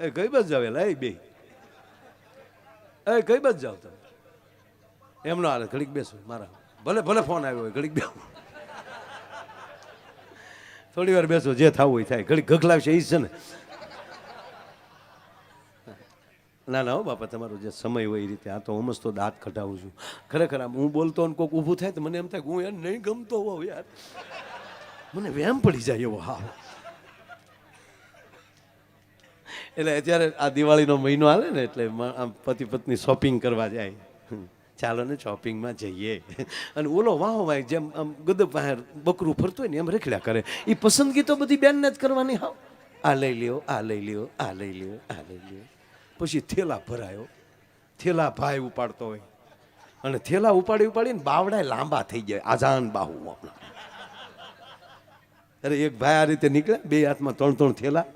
એ કઈ બસ જાવ એલા એ બે. એ કઈ બસ જાવ તમે? એમનો હાલે, ઘડીક બેસો, મારા. ભલે ભલે ફોન આવ્યો હોય, ઘડીક બેસો થોડી વાર બેસો, જે થવું હોય થાય. ઘડીક ગગલાવશે એ છે ને. ના ના, હો, બાપા, તમારો જે સમય હોય એ રીતે. આ તો હું તો દાંત કઢાવું છું. ખરેખર આમ હું બોલતો ને કોઈક ઊભું થાય તો મને એમ થાય કે હું યાર નહીં ગમતો હોઉં યાર. મને વેમ પડી જાય એવો હા એટલે અત્યારે આ દિવાળીનો મહિનો આવે ને એટલે આમ પતિ પત્ની શોપિંગ કરવા જાય. ચાલો ને શોપિંગમાં જઈએ. અને ઓલો વાહો ભાઈ જેમ આમ ગદબ બહાર બકરું ફરતું હોય ને એમ રેખડ્યા કરે. એ પસંદગી તો બધી બેનને જ કરવાની હાવ આ લઈ લ્યો, આ લઈ લ્યો, આ લઈ લ્યો, આ લઈ લ્યો. પછી થેલા ભરાયો. થેલા ભાઈ ઉપાડતો હોય. અને થેલા ઉપાડી ઉપાડીને બાવડા લાંબા થઈ જાય આઝાન બાહુ આપણા અરે એક ભાઈ આ રીતે નીકળ્યા, બે હાથમાં ત્રણ ત્રણ થેલા.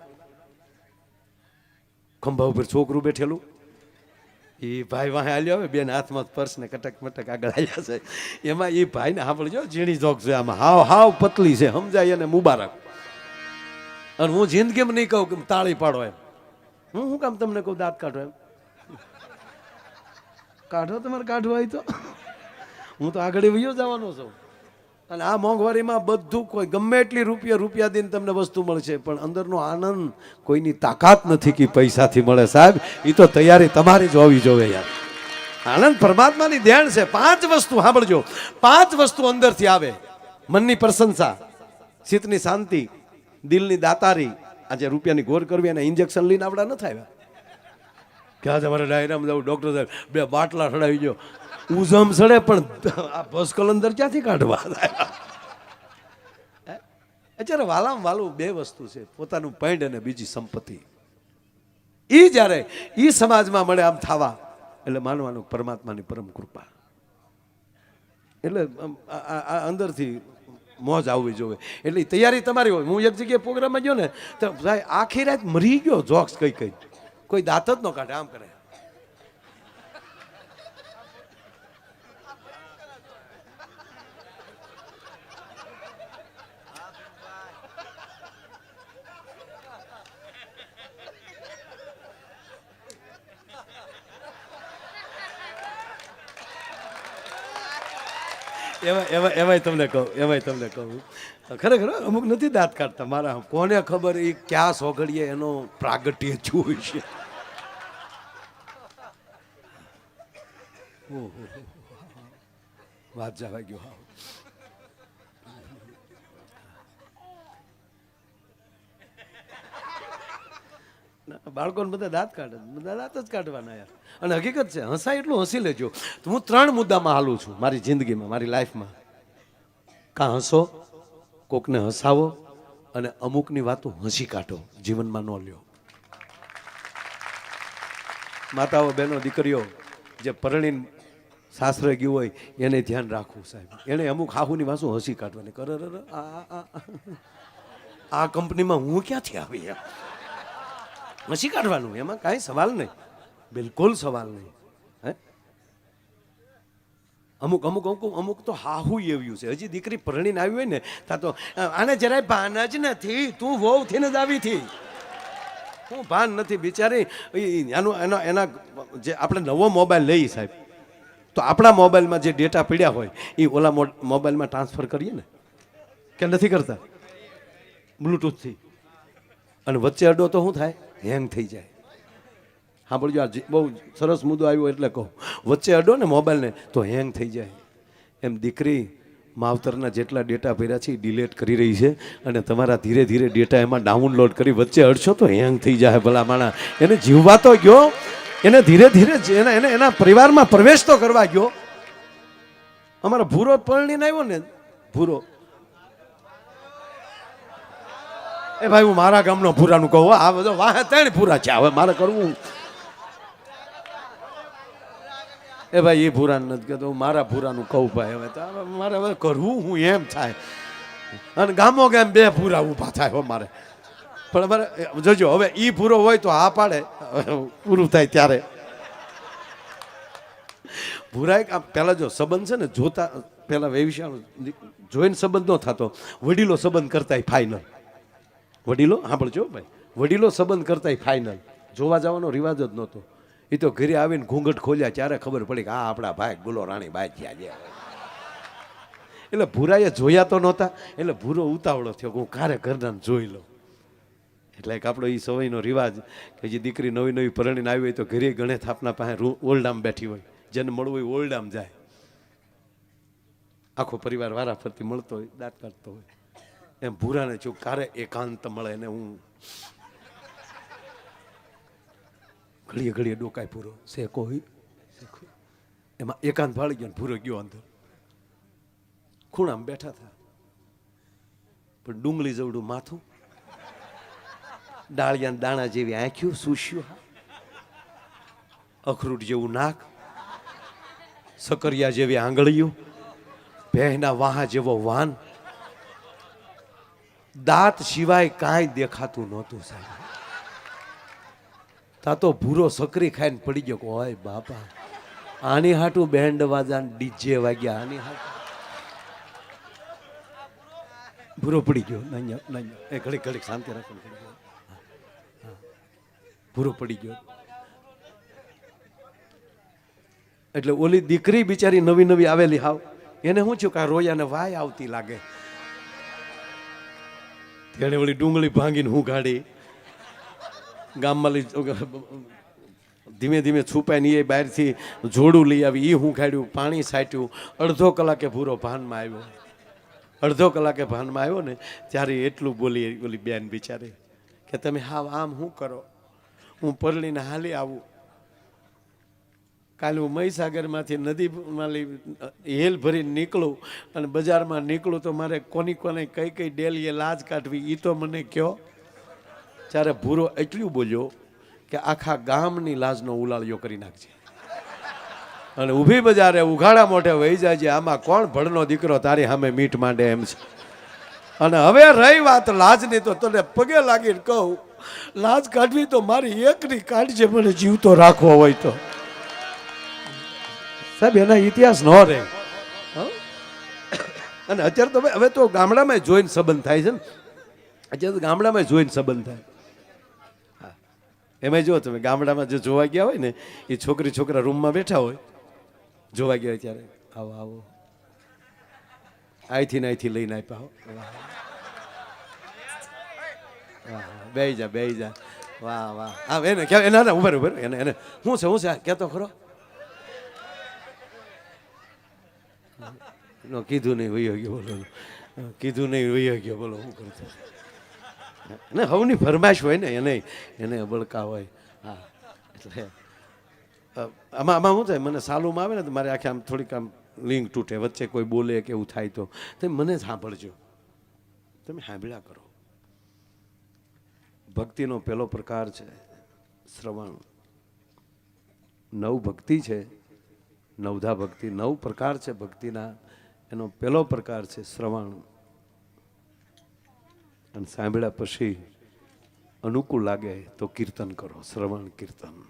ખંભા ઉપર છોકરું બેઠેલું. એ ભાઈ વાહે હાલ્યો હવે, બેન હાથમાં પર્સ ને કટક મટક આગળ આવ્યા છે. એમાં એ ભાઈને સાંભળજો, ઝીણી જોક છે આમાં. હાવ હાવ પતલી છે, સમજાય અને મુબારક. અને હું જિંદગીમાં નહીં કહું કે તાળી પાડો એમ. હું શું કામ તમને કહું, દાંત કાઢો એમ? કાઢો તમારે, કાઢવા હોય તો. હું તો આગળ વયો જવાનો છું. અને આ મોંઘવારીમાં બધું કોઈ ગમે એટલી રૂપિયા રૂપિયા દઈને તમને વસ્તુ મળશે, પણ અંદરનો આનંદ કોઈની તાકાત નથી કે પૈસાથી મળે સાહેબ. એ તો તૈયારી તમારી જ હોવી જોઈએ યાર. આનંદ પરમાત્માની દેણ છે. પાંચ વસ્તુ સાંભળજો. પાંચ વસ્તુ અંદરથી આવે. મનની પ્રશંસા ચિત્તની શાંતિ, દિલની દાતારી. આજે રૂપિયાની ગોર કરવી અને ઇન્જેક્શન લઈને આપણા ન થાય. કે આજે અમારે ડાયરામાં જવું, ડૉક્ટર સાહેબ, બે બાટલા સડાવી ગયો ઉઝમ સડે, પણ આ ભસ્કલ અંદર ક્યાંથી કાઢવા? હે? અત્યારે વાલામ વાલું બે વસ્તુ છે, પોતાનું પૈંડ અને બીજી સંપત્તિ. એ જ્યારે એ સમાજમાં મળે આમ થાવા, એટલે માનવાનું પરમાત્માની પરમ કૃપા. એટલે આ- અંદરથી મોજ આવવી જોઈએ. એટલે તૈયારી તમારી હોય. હું એક જગ્યાએ પ્રોગ્રામમાં ગયો ને, તો ભાઈ આખી રાત મરી ગયો જોક્સ કઈ કઈ કોઈ દાંત જ ન કાઢે, આમ કરે. એવા એવા એવાય તમને કહું, એવાય તમને કહું ખરેખર અમુક નથી દાંત કાઢતા મારા કોને ખબર એ ક્યાં સોગડીએ એનો પ્રાગટ્ય જોઈ છે. વાત જવા ગયો હાવ. બાળકોને બધા દાંત કાઢે બધા દાંત જ કાઢવાના યાર અને હકીકત છે, હસાય એટલું હસી લેજો. હું ત્રણ મુદ્દામાં હાલું છું મારી જિંદગીમાં, મારી લાઈફમાં. કાં હસો, કોકને હસાવો અને અમુકની વાતો હસી કાઢો, જીવનમાં ન લ્યો. માતાઓ, બહેનો, દીકરીઓ, જે પરણીને સાસરે ગયું હોય, એને ધ્યાન રાખવું સાહેબ. એને અમુક હાહુની વાસો હસી કાઢવાની. કર આ કંપનીમાં હું ક્યાંથી આવી એમ? હસી કાઢવાનું, એમાં કાંઈ સવાલ નહીં. બિલકુલ સવાલ નહીં, હે? અમુક અમુક અમુક અમુક તો હાહુ એવું છે. હજી દીકરી પરણીને આવી હોય ને, તા તો આને જરાય ભાન જ નથી. તું વહુ થઈને જ આવી થી હું ભાન નથી, બિચારી. એનું, એના એના, જે આપણે નવો મોબાઈલ લઈએ સાહેબ, તો આપણા મોબાઈલમાં જે ડેટા પડ્યા હોય એ ઓલા મોબાઈલમાં ટ્રાન્સફર કરીએ ને, કે નથી કરતા? બ્લૂટૂથથી. અને વચ્ચે અડો તો શું થાય? હેંગ થઈ જાય. સાંભળજો, આ બહુ સરસ મુદ્દો આવ્યો એટલે કહું. વચ્ચે અડો ને મોબાઈલને, તો હેંગ થઈ જાય. એમ દીકરી માવતરના જેટલા ડેટા ભર્યા છે, એ ડિલેટ કરી રહી છે અને તમારા ધીરે ધીરે ડેટા એમાં ડાઉનલોડ કરી વચ્ચે અડશો તો હેંગ થઈ જાય ભલા માણા. એને જીવવા તો ગયો, એને ધીરે ધીરે એને એને એના પરિવારમાં પ્રવેશ તો કરવા ગયો. અમારો ભૂરો પરણીને આવ્યો ને, ભૂરો. એ ભાઈ, હું મારા ગામનો પૂરાનું કહું આ બધો વાહ, ત્રણ પૂરા છે. હવે મારે કરવું. એ ભાઈ એ ભૂરાનું નથી કહેતો, હું મારા ભૂરાનું કહું ભાઈ, હવે તો મારે હવે કરવું, હું એમ થાય. અને ગામો ગામ બે પૂરા ઊભા થાય મારે. પણ અમારે જોજો, હવે એ ભૂરો હોય તો હા પાડે. પૂરું થાય ત્યારે. ભૂરા એક આમ, પહેલાં જો સંબંધ છે ને, જોતા, પહેલાં વેવિશાળ જોઈને સંબંધ ન થતો. વડીલો સંબંધ કરતા ફાઇનલ વડીલો, સાંભળજો ભાઈ. વડીલો સંબંધ કરતા ફાઇનલ જોવા જવાનો રિવાજ જ નહોતો. એ તો ઘરે આવીને ઘૂંઘટ ખોલ્યા, ત્યારે ખબર પડી કે આ આપણા ભાઈ, ગુલો રાણી ભાઈ થયા જે એટલે ભૂરાએ જોયા તો નહોતા, એટલે ભૂરો ઉતાવળો થયો હું કારે ઘરના જોઈ લઉં. એટલે એક આપણો એ સમયનો રિવાજ કે જે દીકરી નવી નવી પરણીને આવી હોય તો ઘરે ગણે થાપના પાસે ઓરડામાં બેઠી હોય. જેને મળવું હોય ઓરડામાં જાય. આખો પરિવાર વારા ફરતી મળતો હોય, દાંત કાઢતો હોય. એમ ભૂરાને છું કારે એકાંત મળે ને હું? ઘડીએ ઘડીએ ડોકાય પૂરો શેકો એમાં એકાંત ભાળી ગયો ભૂરો ગયો અંદર. ખૂણામાં બેઠા હતા પણ ડુંગળી જવડું માથું. ડાળિયા દાણા જેવી આંખ્યું સુશ્યું અખરૂટ જેવું નાક. સકરિયા જેવી આંગળીઓ ભેંના વાહા જેવો વાન. દાંત સિવાય કાંઈ દેખાતું નહોતું સાહેબ. તા તો ભૂરો સકરી ખાઈને પડી ગયો હોય બાપા આની હાટું બેન્ડ વાજા ડીજે વાગ્યા આની હાટું. ભૂરો પડી ગયો. નહીં નહીં એ ઘડીક ઘડીક શાંતિ રાખો. ભૂરો પડી ગયો. એટલે ઓલી દીકરી બિચારી નવી નવી આવેલી હાવ. એને શું થયું કે રોયાને વાય આવતી લાગે. તેણે વળી ડુંગળી ભાંગીને હું ગાડી ગામમાં લઈ ધીમે ધીમે છુપાઈને એ બહારથી જોડું લઈ આવી એ હું ખાડ્યું પાણી સાટ્યું અડધો કલાકે ભૂરો ભાનમાં આવ્યો. અડધો કલાકે ભાનમાં આવ્યો ને ત્યારે એટલું બોલી ઓલી બેન બિચારી કે તમે હાવ આમ શું કરો? હું પરણીને હાલી આવું. કાલે હું મહીસાગરમાંથી નદીમાં હેલ ભરીને નીકળું અને બજારમાં નીકળું તો મારે કોની કોને કઈ કઈ ડેલીએ લાજ કાઢવી એ તો મને કહો જ્યારે ભૂરો એટલું બોલ્યો કે આખા ગામની લાજનો ઉલાળ્યો કરી નાખજે. અને ઊભી બજારે ઉઘાડા મોઢે વહી જાય છે આમાં કોણ ભળનો દીકરો તારી સામે મીઠ માંડે એમ છે. અને હવે રહી વાત લાજની તો તને પગે લાગીને કહું, લાજ કાઢવી તો મારી એકની કાઢજે, મને જીવતો રાખવો હોય તો. સાહેબ, એના ઇતિહાસ ન રહે? અને અત્યારે તો હવે તો ગામડામાં જોઈને સંબંધ થાય છે ને. અત્યારે તો ગામડામાં જોઈને સંબંધ થાય. એમાં જો તમે, ગામડામાં જે જોવા ગયા હોય ને, એ છોકરી છોકરા રૂમમાં બેઠા હોય. જોવા ગયા ત્યારે, આવો આવો. અહીંથી ને અહીંથી લઈને આપ્યા હો. વાહ. બે જા બે જા. વાહ વાહ. હા, એને કે એના ઉભર ઉભર એને એને શું છે શું છે? કહેતો ખરો. નો, કીધું નહીં, વયો ગયો બોલો. કીધું નહીં, વયો ગયો બોલો, હું કરતો ને, હવની ફરમાઈશ હોય ને, એને એને અબળકા હોય. હા, એટલે આમાં આમાં શું થાય? મને સાલુમાં આવે ને, તો મારે આખે આમ થોડીક આમ લિંક તૂટે, વચ્ચે કોઈ બોલે કે એવું થાય તો. તમે મને સાંભળજો. તમે સાંભળ્યા કરો. ભક્તિનો પહેલો પ્રકાર છે શ્રવણ. નવ ભક્તિ છે. નવધા ભક્તિ, નવ પ્રકાર છે ભક્તિના. એનો પહેલો પ્રકાર છે શ્રવણ. અને સાંભળ્યા પછી અનુકૂળ લાગે તો કીર્તન કરો, શ્રવણ, કીર્તન.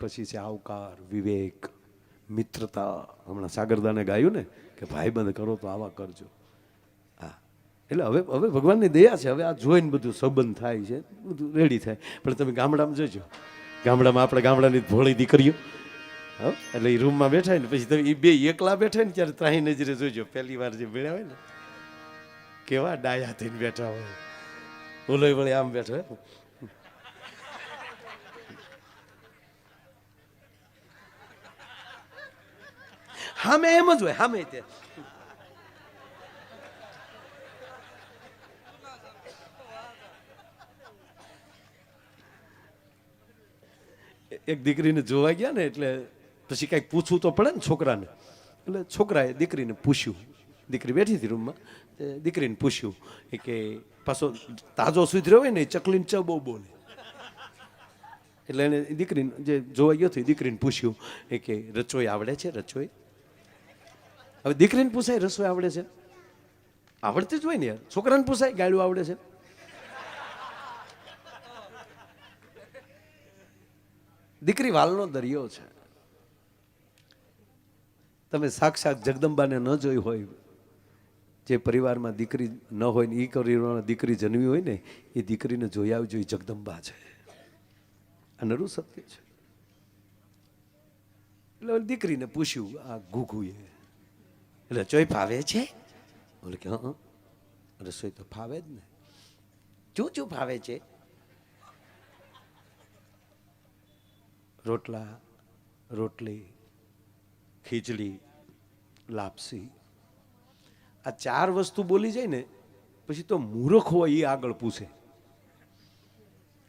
પછી છે આવકાર, વિવેક, મિત્રતા. હમણાં સાગરદાને ગાયું ને કે ભાઈબંધ કરો તો આવા કરજો. હા. એટલે હવે હવે ભગવાનની દયા છે. હવે આ જોઈને બધું સંબંધ થાય છે. બધું રેડી થાય. પણ તમે ગામડામાં જોજો. ગામડામાં આપણે ગામડાની ભોળી દીકરીઓ હા? એટલે એ રૂમમાં બેઠા ને પછી તમે એ બે એકલા બેઠા ને ત્યારે ત્રાહી નજરે જોજો. પહેલી વાર જે ભેળ્યા હોય ને, કેવા ડાયા થઈને બેઠા હોય. ઓલો વળી આમ બેઠો હામે એમ જ હોય, હામે તે. એક દીકરીને જોવા ગયા ને એટલે પછી કાંઈક પૂછવું તો પડે ને છોકરાને. એટલે છોકરાએ દીકરીને પૂછ્યું. દીકરી બેઠી હતી રૂમમાં દીકરીને પૂછ્યું કે પાછો તાજો સુધર્યો હોય ને એ ચકલીને ચ બહુ બોલે. એટલે એને દીકરીને જે જોવા ગયો હતી દીકરીને પૂછ્યું એ કે રચોઈ આવડે છે રચોઈ હવે દીકરીને પૂછાય રસોઈ આવડે છે? આવડતી જ હોય ને યાર. છોકરાને પૂછાય ગાડું આવડે છે? દીકરી વાલનો દરિયો છે. તમે સાક્ષાત જગદંબાને ન જોઈ હોય, જે પરિવારમાં દીકરી ન હોય ને એ પરિવારમાં દીકરી જન્મી હોય ને, એ દીકરીને જોઈ આવજો, એ જગદંબા છે. આ નરું સત્ય છે. એટલે દીકરીને પૂછ્યું, આ ઘૂઘુએ એટલે ચોય ફાવે છે? બોલે કે, હા રસોઈ તો ફાવે જ ને. શું શું ફાવે છે? રોટલા, રોટલી ખીચડી, લાપસી. આ ચાર વસ્તુ બોલી જાય ને, પછી તો મૂર્ખ હોય એ આગળ પૂછે.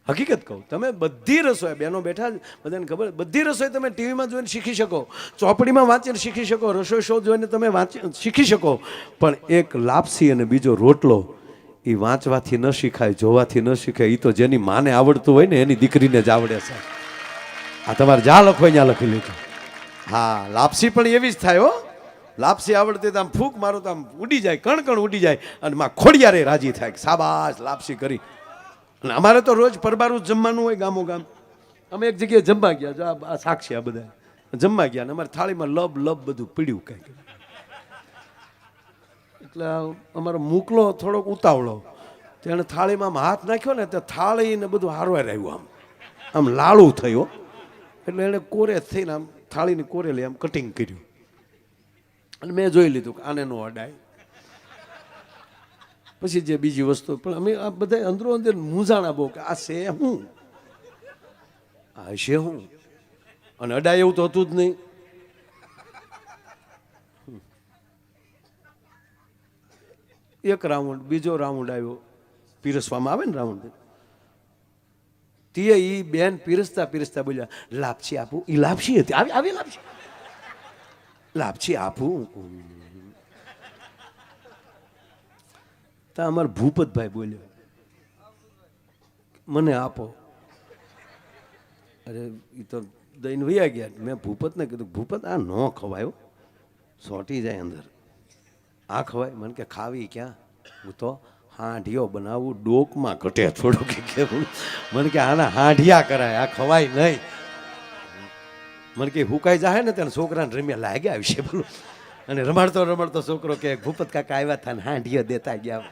હકીકત કહું, તમે બધી રસોઈ બેનો બેઠા બધાને ખબર, બધી રસોઈ તમે ટીવીમાં જોઈને શીખી શકો, ચોપડીમાં વાંચીને શીખી શકો, રસોઈ શો જોઈને તમે વાંચી, શીખી શકો, પણ એક લાપસી અને બીજો રોટલો એ વાંચવાથી ન શીખાય, જોવાથી ન શીખાય એ તો જેની માને આવડતું હોય ને, એની દીકરીને જ આવડે છે આ તમારે જ્યાં લખો ત્યાં લખી લીધું હા, લાપસી પણ એવી જ થાય હો. લાપસી આવડતી તો આમ ફૂંક મારો તો આમ ઉડી જાય કણ કણ ઉડી જાય અને માં ખોડિયારે રાજી થાય સાબાસ લાપસી કરી. અને અમારે તો રોજ પરબારું જમવાનું હોય ગામો ગામ અમે એક જગ્યાએ જમવા ગયા, જો આ- સાક્ષી આ બધા જમવા ગયા ને અમારી થાળીમાં લબ લબ બધું પીડ્યું કંઈક એટલે અમારો મૂકલો થોડોક ઉતાવળો. તેણે થાળીમાં આમ હાથ નાખ્યો ને તે થાળી ને બધું હારવાર આવ્યું આમ. આમ લાળું થયું. એટલે એણે કોરે થઈને આમ થાળીની કોરેલી આમ કટિંગ કર્યું. અને મેં જોઈ લીધું કે આને નો અડાય. પછી જે બીજી વસ્તુ, પણ અમે આ બધા અંદરો અંદર મૂંઝાણા બહુ કે આ છે હું? આ છે હું. અને અડાય એવું તો હતું જ નહીં. એક રાઉન્ડ, બીજો રાઉન્ડ આવ્યો. પીરસવામાં આવે ને રાઉન્ડ? તે એ બેન પીરસતા પીરસતા બોલ્યા લાપસી આપું. એ લાપસી હતી. આવી આવી લાપસી લાપસી આપું. તા અમારા ભૂપતભાઈ બોલ્યો, મને આપો. અરે એ તો દઈને વૈયા ગયા. મેં ભૂપતને કીધું, ભૂપત, આ ન ખવાયો સોટી જાય અંદર. આ ખવાય. મને કે, ખાવી ક્યાં? હું તો હાંઢિયો બનાવવું ડોકમાં ઘટે થોડું કે કેવું. મને કે આના હાંઢિયા કરાય, આ ખવાય નહીં. મને કે હુકાઈ જાય ને ત્યાં છોકરાને રમ્યા લાગ્યા આવશે બોલો. અને રમાડતો રમાડતો છોકરો કે ભૂપત કાકા આવ્યા હતા ને હાંઢિયો દેતા ગયા.